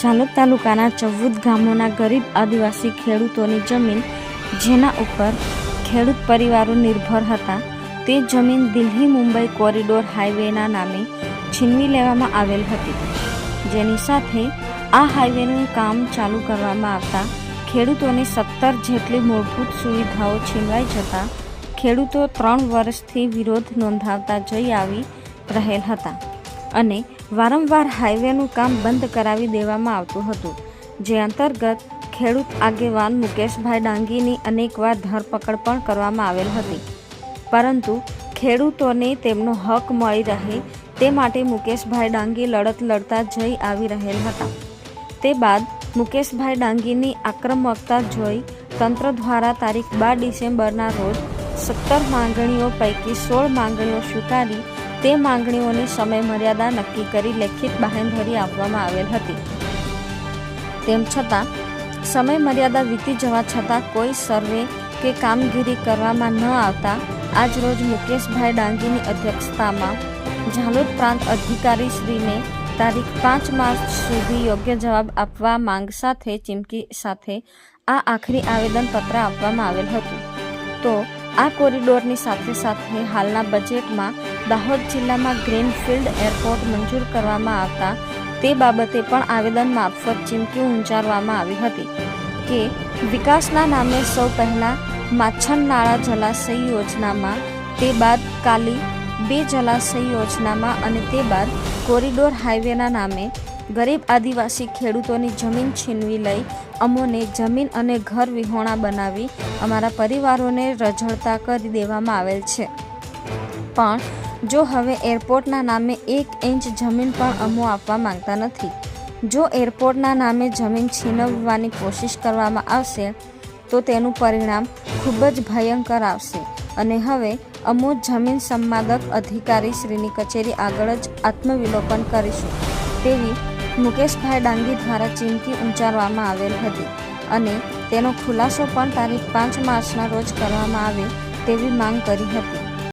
ઝાલોદ તાલુકાના ચૌદ ગામોના ગરીબ આદિવાસી ખેડૂતોની જમીન, જેના ઉપર ખેડૂત પરિવારો નિર્ભર હતા, તે જમીન દિલ્હી મુંબઈ કોરિડોર હાઈવેના નામે છીનવી લેવામાં આવેલ હતી. જેની સાથે આ હાઈવેનું કામ ચાલુ કરવામાં આવતા ખેડૂતોને સત્તર જેટલી મૂળભૂત સુવિધાઓ છીનવાઈ જતા ખેડૂતો ત્રણ વર્ષથી વિરોધ નોંધાવતા જઈ આવી રહેલ હતા. અને વારંવાર હાઈવેનું કામ બંધ કરાવી દેવામાં આવતું હતું, જે અંતર્ગત ખેડૂત આગેવાન મુકેશભાઈ ડાંગીની અનેકવાર ધરપકડ પણ કરવામાં આવેલ હતી. પરંતુ ખેડૂતોને તેમનો હક મળી રહે તે માટે મુકેશભાઈ ડાંગી લડત લડતા જઈ આવી રહેલ હતા. તે બાદ મુકેશભાઈ ડાંગીની આક્રમકતા જોઈ તંત્ર દ્વારા તારીખ બાર ડિસેમ્બરના રોજ સત્તર માંગણીઓ પૈકી સોળ માંગણીઓ સ્વીકારી તે માંગણીઓની સમય મર્યાદા નક્કી કરી લેખિત બાહેંધરી આપવામાં આવેલ હતી. તેમ છતાં સમય મર્યાદા વીતી જવા છતાં કોઈ સર્વે કે કામગીરી કરવામાં ન આવતા આજરોજ મુકેશભાઈ ડાંગીની અધ્યક્ષતામાં ઝાલોદ પ્રાંત અધિકારી શ્રીને તારીખ પાંચ માર્ચ સુધી યોગ્ય જવાબ આપવા માંગ સાથે ચીમકી સાથે આ આખરી આવેદનપત્ર આપવામાં આવેલ હતું. તો આ કોરિડોરની સાથે સાથે હાલના બજેટમાં દાહોદ જિલ્લામાં ગ્રીનફિલ્ડ એરપોર્ટ મંજૂર કરવામાં આવતા તે બાબતે પણ આવેદન મારફત ચીમકી ઉંચારવામાં આવી હતી કે વિકાસના નામે સૌ પહેલાં માછનનાળા જલાશય યોજનામાં, તે બાદ કાલી બે જલાશય યોજનામાં અને તે બાદ કોરિડોર હાઈવેના નામે ગરીબ આદિવાસી ખેડૂતોની જમીન છીનવી લઈ અમોને જમીન અને ઘર વિહોણા બનાવી અમારા પરિવારોને રઝળતા કરી દેવામાં આવેલ છે. પણ જો હવે એરપોર્ટના નામે એક ઇંચ જમીન પણ અમો આપવા માંગતા નથી. જો એરપોર્ટના નામે જમીન છીનવવાની કોશિશ કરવામાં આવશે, તો તેનું પરિણામ ખૂબ જ ભયંકર આવશે. અને હવે અમો જમીન સંપાદક અધિકારી શ્રીની કચેરી આગળ જ આત્મવિલોપન કરીશું. તેવી મુકેશભાઈ ડાંગી દ્વારા ચીમકી ઉચ્ચારવામાં આવેલ હતી અને તેનો ખુલાસો પણ તારીખ પાંચ માર્ચના રોજ કરવામાં આવે તેવી માંગ કરી હતી.